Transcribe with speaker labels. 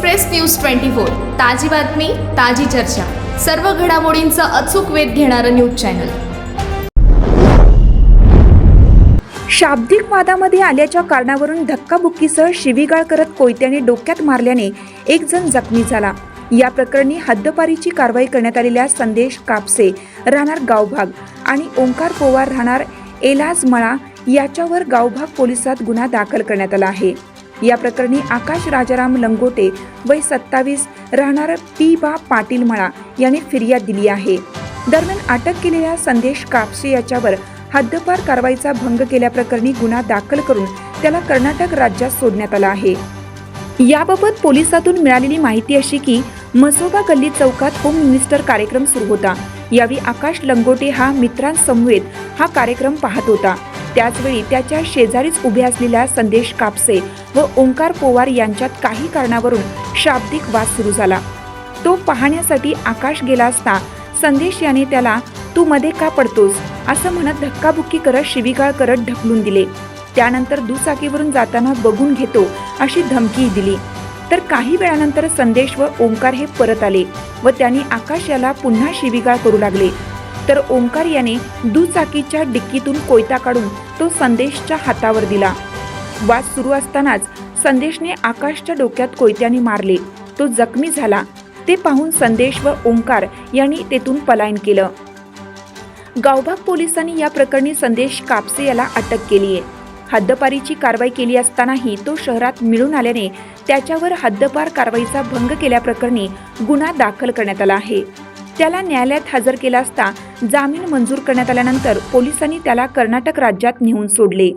Speaker 1: Express news twenty four ताजी बातमी ताजी चर्चा. सर्व घडामोडींचा अचूक वेध घेणारं न्यूज चॅनल.
Speaker 2: शाब्दिक वादामध्ये आल्याच्या कारणावरून धक्काबुक्कीसह शिवीगाळ करत कोयत्याने डोक्यात मारल्याने एक जण जखमी झाला. या प्रकरणी हद्दपारीची कारवाई करण्यात आलेल्या संदेश कापसे राहणार गावभाग आणि ओंकार पोवार राहणार एलाज मळा याच्यावर गावभाग पोलिसात गुन्हा दाखल करण्यात आला आहे. या प्रकरणी आकाश राजाराम लंगोटे वय सत्तावीस राहणार पी बा पाटील म्हणा याने फिर्याद दिली आहे. दरम्यान अटक केलेल्या संदेश कापसे याच्यावर हद्दपार कारवाईचा भंग केल्याप्रकरणी गुन्हा दाखल करून त्याला कर्नाटक राज्यात सोडण्यात आला आहे. याबाबत पोलिसातून मिळालेली माहिती अशी की मसोबा गल्ली चौकात होम मिनिस्टर कार्यक्रम सुरू होता. यावेळी आकाश लंगोटे हा मित्रांसमवेत हा कार्यक्रम पाहत होता. त्याचवेळी त्याच्या शेजारीच उभे असलेल्या संदेश कापसे व ओंकार पोवार यांच्यात काही कारणावरून शाब्दिक वाद सुरू झाला. तो पाहण्यासाठी आकाश गेला असता संदेश याने त्याला तू मध्ये का पडतोस? असं म्हणत धक्काबुक्की करत शिवीगाळ करत ढकलून दिले. त्यानंतर दुचाकीवरून जाताना बघून घेतो अशी धमकी दिली. तर काही वेळानंतर संदेश व ओंकार हे परत आले व त्यांनी आकाश याला पुन्हा शिवीगाळ करू लागले. तर ओंकार याने दुचाकीच्या डिक्कीतून कोयता काढून तो संदेशच्या हातावर दिला. वाद सुरू असतानाच संदेशने आकाशच्या डोक्यात कोयत्याने मारले. तो जखमी झाला. ते पाहून संदेश व ओंकार यांनी तेथून पलायन केलं. गावभाग पोलिसांनी या प्रकरणी संदेश कापसे याला अटक केली आहे हद्दपारीची कारवाई केली असतानाही तो शहरात मिळून आल्याने त्याच्यावर हद्दपार कारवाईचा भंग केल्याप्रकरणी गुन्हा दाखल करण्यात आला आहे. त्याला न्यायालयात हजर केला असता जामीन मंजूर करण्यात आल्यानंतर पोलिसांनी त्याला कर्नाटक राज्यात नेऊन सोडले.